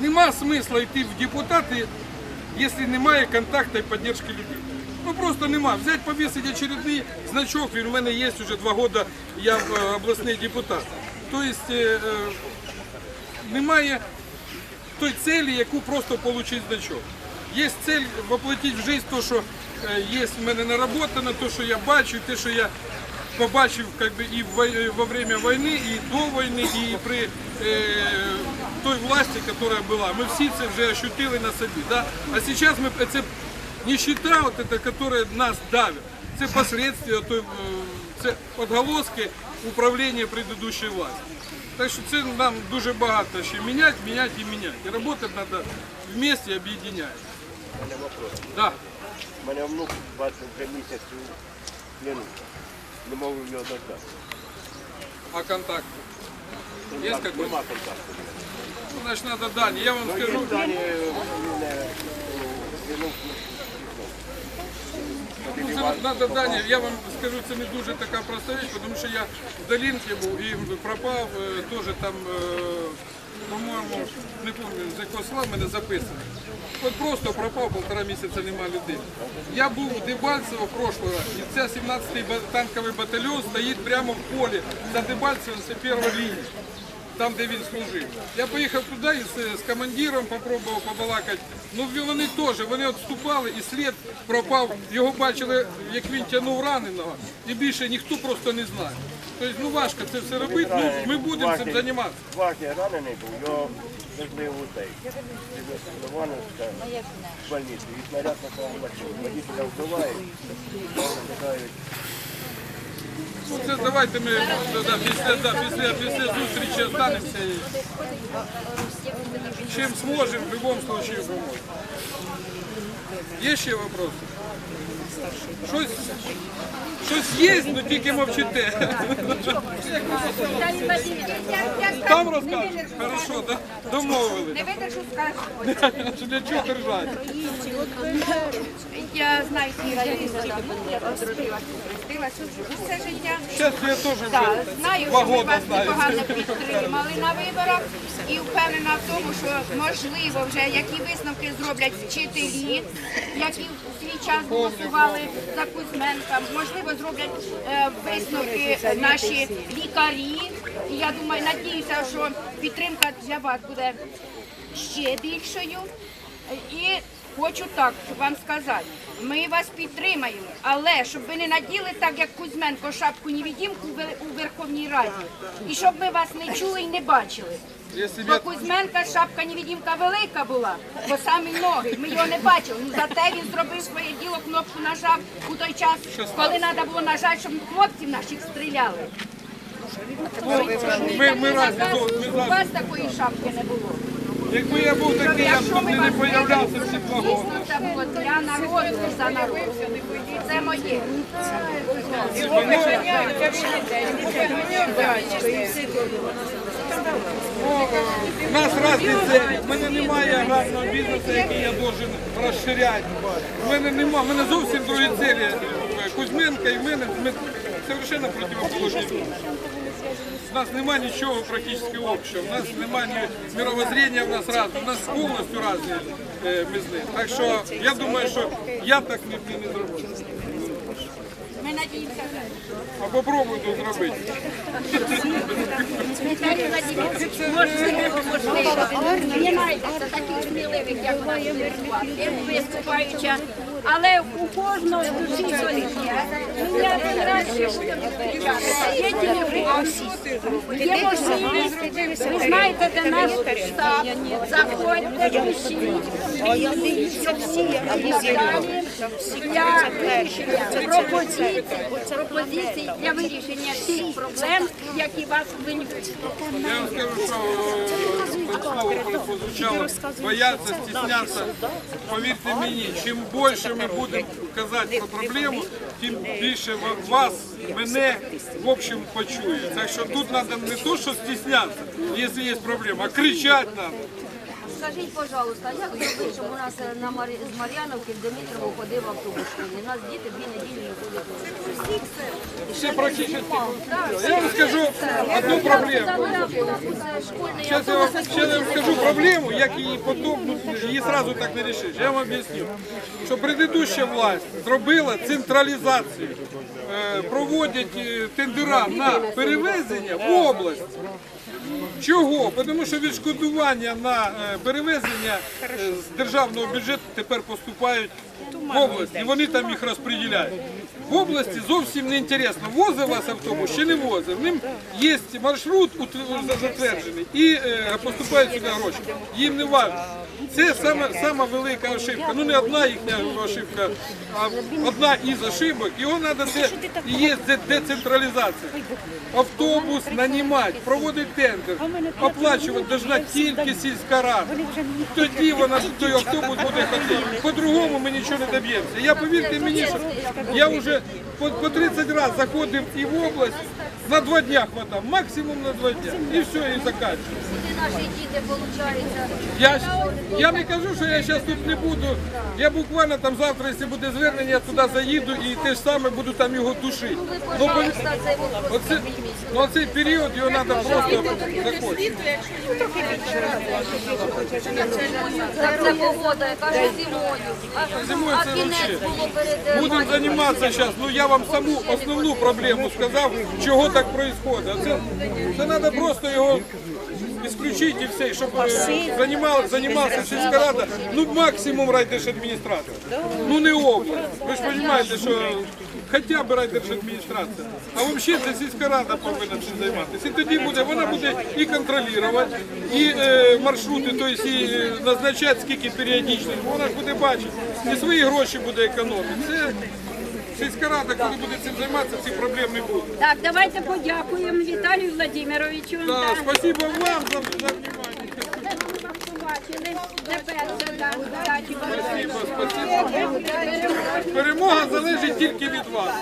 Нема смисла йти в депутати, якщо немає контакту і підтримки людей. Ну просто нема. Взять, повісити очередний значок, він у мене є вже два роки, я е, обласний депутат. Тобто е, е, немає той цілі, яку просто отримати значок. Є цель воплотити в життя те, що є в мене наработано, те, що я бачу, те, що я побачив как бы, і в вой- во время війни, і до війни, і при е, той власті, яка була. Ми всі це вже ощутили на собі. Да? А зараз ми це нищета, вот эта, которая нас давит, це последствия, той, е, це отголоски управління предыдущої власті. Так що це нам дуже багато ще міняти, міняти і міняти. І працювати треба вместе, об'єднаючись. У мене вопрос. Да. У мене внук 23 місяці в плену. Не можу його дождати. А контакт? Є какой? Нема контакту. Ну, значить, треба дані. Я вам Ну, є скажу. мене, Ну, це надо дані. Я вам скажу, це не дуже така проста річ, тому що я в Долінці був і пропав, е, теж там, е, по-моєму, не пам'ятаю, з якого села мене записано. От просто пропав, півтора місяця нема людей. Я був у Дебальцево прошлого, і ця 17-й танковий батальйон стоїть прямо в полі. За Дебальцевом це перша лінія. Там, де він служив. Я поїхав туди і з, з командиром попробував побалакати. Ну вони теж, вони відступали і слід пропав. Його бачили, як він тягнув раненого, і більше ніхто просто не знає. Тобто ну важко це все робити, ну ми будемо цим займатися. Дважди ранений був, його везли в утей. Івановська в больницю. І снаряд попав в машину. Водителя вбивають, вибігають. Ну, це давайте ми да, да, після, да, після, після зустрічі останемося і чим зможемо, в будь-якому випадку поможемо. Є ще вопроси? Щось, щось є, але тільки мовчите. Там розкажеш? Хорошо, да? домовились. Не видержу, скажу. Для чого держати? Я знаю ці райони, я тут родилася, хрестилася все життя. Зараз я теж Так, знаю, що ми вас знаю. непогано підтримали на виборах і впевнена в тому, що можливо вже які висновки зроблять вчителі, які в свій час голосували за Кузьменка, можливо, зроблять е, висновки наші лікарі. І я думаю, надіюся, що підтримка для вас буде ще більшою. І хочу так вам сказати, ми вас підтримаємо, але щоб ви не наділи так, як Кузьменко, шапку невідімку у Верховній Раді. І щоб ми вас не чули і не бачили. Бо Кузьменка шапка невідімка велика була, по самі ноги. Ми його не бачили. Ну зате він зробив своє діло, кнопку нажав у той час, коли треба було нажати, щоб хлопців наших стріляли. ми, ми разі, у ми вас такої шапки не було. Якби я був такий, я б тут не появлявся всі два роки. Для народу, за народ. Це моє. У нас різні цілі. У мене немає аграрного бізнесу, який я должен розширяти. У мене немає, у мене зовсім другі цілі. Кузьменка і в мене ми совершенно противоположні. У нас немає нічого практично общого, у нас немає ні мировоззрення, у нас разне, у нас повністю різні е, ми. Так що я думаю, що я так не, не, зроблю. Ми надіємося. А попробуй тут зробити. Віталій Владимирович, можливо, можливо. Це таких сміливих, як вас, виступаюча. Але у кожного душі болить. Ну, я один раз ще буду відповідати. Є ділові, є можливість. Ви знаєте, де наш штаб. Заходьте, всі для вирішення пропозицій, пропозицій для вирішення тих проблем, які вас хвилюють. Я вам скажу, що е, слово бояться, стіснятися. Повірте мені, чим більше ми будемо казати про проблему, тим більше ва- вас, мене, в общем, почує. Так що тут треба не то, що стіснятися, якщо є проблема, а кричати треба. Скажіть, пожалуйста, як зробити, щоб у нас е, на Марі... з Мар'яновки в Дмитрово ходив автобус? У нас діти дві неділі не ходять. Все практически. Я вам скажу одну проблему. Школьний Сейчас я, вам, сейчас я вам скажу проблему, як її потім, ну, її сразу так не рішиш. Я вам об'ясню, що предыдуща власть зробила централізацію, е, проводять е, тендера на перевезення в область. Чого? Тому що відшкодування на е, перевезення е, з державного бюджету тепер поступають в область, і вони там їх розподіляють. В області зовсім не інтересно, возив вас автобус чи не возив. Ним є маршрут ут- затверджений і е, поступають сюди гроші. Їм не важливо. Це саме, сама велика ошибка. Ну не одна їхня ошибка, а одна із ошибок. Його треба це і є децентралізація. Автобус нанімати, проводити тендер, оплачувати должна тільки сільська рада. Тоді вона той автобус буде ходити. По-другому ми нічого не доб'ємося. Я повірте мені, що я вже по 30 разів заходив і в область на два дня хватав, максимум на два дня. І все, і закінчив. Куди наші діти, виходить? Я, ж- я не кажу, що я зараз тут не буду. Я буквально там завтра, якщо буде звернення, я туди заїду і те ж саме буду там його душити. Ви, Ну, пожалуйста, цей вопрос Оце, підніміть. ну, цей період його треба просто закончити. Так це погода, яка ж зимою. А, Зимою а це кінець було перед е, Будемо матір'ю. займатися зараз. Ну я вам саму основну проблему сказав, чого так відбувається. Це, це треба просто його исключити і все, щоб займав, займався сільська рада, ну максимум райдержадміністрація. Ну не область. Ви ж розумієте, що хоча б райдержадміністрація. А взагалі це сільська рада повинна цим займатися. І тоді буде, вона буде і контролювати, і е, маршрути, тобто і е, назначати скільки періодично. Вона ж буде бачити, і свої гроші буде економити. Це сільська рада, коли буде цим займатися, цих проблем не буде. Так, давайте подякуємо Віталію Владимировичу. Так, спасибо вам за, внимание. Побачили. Удачі вам. Спасибо, спасибо. Перемога залежить тільки від вас.